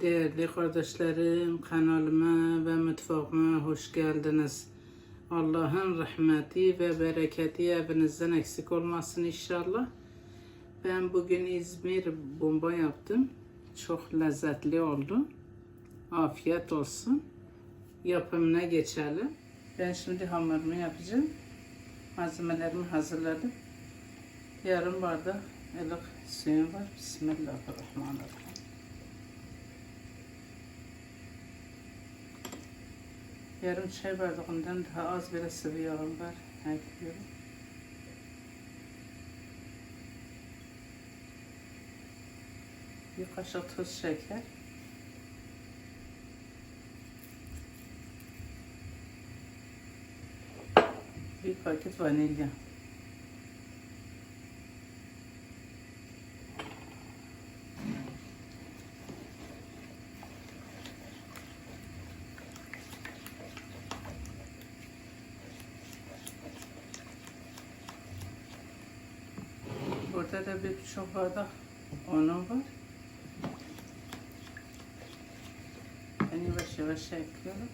Değerli kardeşlerim, kanalıma ve mutfağıma hoş geldiniz. Allah'ın rahmeti ve bereketi evinizden eksik olmasın inşallah. Ben bugün İzmir bomba yaptım. Çok lezzetli oldu. Afiyet olsun. Yapımına geçelim. Ben şimdi hamurumu yapacağım. Malzemelerimi hazırladım. Yarım bardak ılık suyum var. Bismillahirrahmanirrahim. Yarım çay bardağından daha az bir sıvı yağım var. Ekliyorum. Bir kaşık tuz şeker. Bir paket vanilya. Burada da bir çok bardak unum var. Ben yavaş yavaş ekliyorum.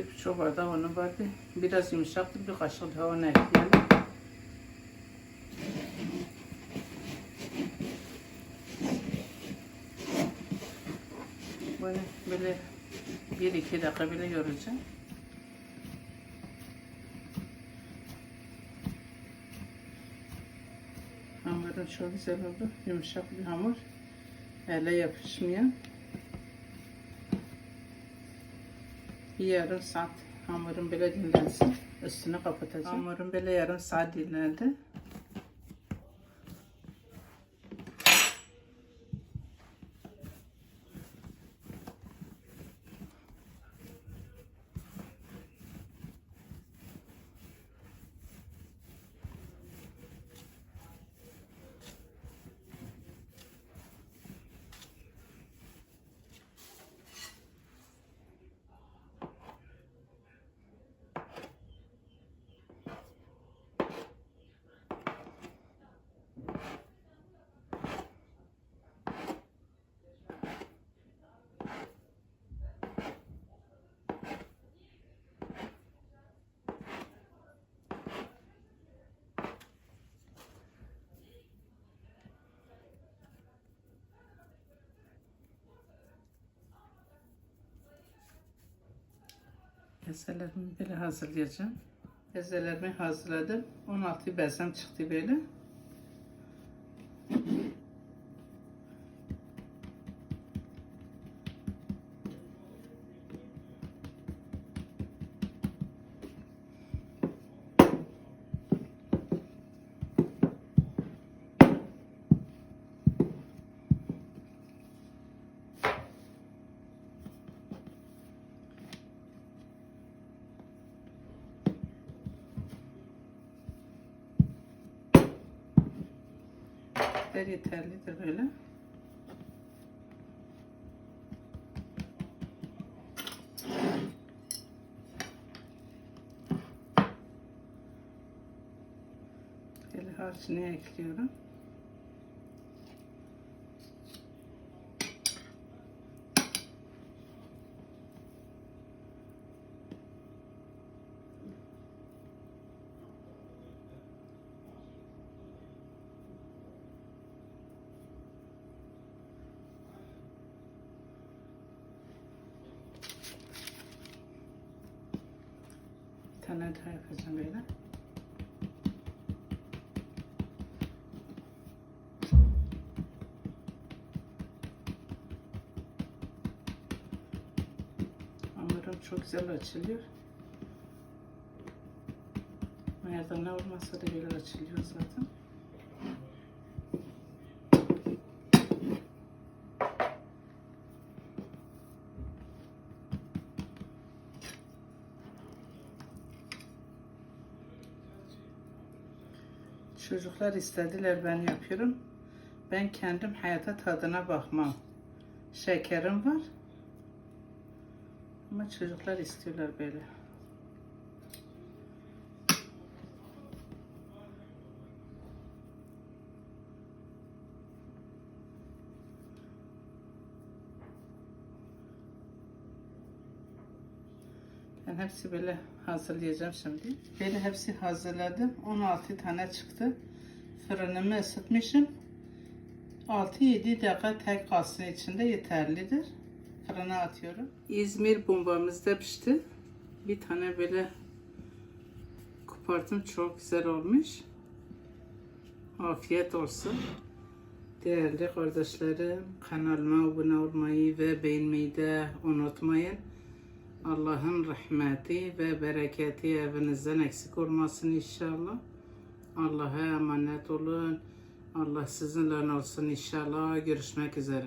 Bir buçuk bardak unu vardı. Biraz yumuşaktı. Bir kaşık daha un ekleyelim. Bunu böyle bir iki dakika bile yoracağım. Hamurum çok güzel oldu. Yumuşak bir hamur. Ele yapışmıyor. Bir yarım saat hamurum böyle dinlensin. Üstünü kapatacağım. Hamurum böyle yarım saat dinlendi. Bezelerimi böyle hazırlayacağım. Bezelerimi hazırladım. 16 bezem çıktı böyle. Küçükler yeterlidir böyle. Şöyle harcını ekliyorum. Bir tane daha yapacağım böyle. Hamurum çok güzel açılıyor. Merdane olmasa da böyle açılıyor zaten. Çocuklar istediler ben yapıyorum. Ben kendim hayata tadına bakmam. Şekerim var. Ama çocuklar istiyorlar böyle. Ben hepsi böyle hazırlayacağım şimdi. Böyle hepsi hazırladım. 16 tane çıktı. Fırınımı ısıtmışım. 6-7 dakika tek kalsın içinde yeterlidir. Fırına atıyorum. İzmir bombamız da pişti. Bir tane böyle koparttım. Çok güzel olmuş. Afiyet olsun. Değerli kardeşlerim kanalıma abone olmayı ve beğenmeyi de unutmayın. Allah'ın rahmeti ve bereketi evinizden eksik olmasın inşallah. Allah'a emanet olun. Allah sizinle olsun inşallah. Görüşmek üzere.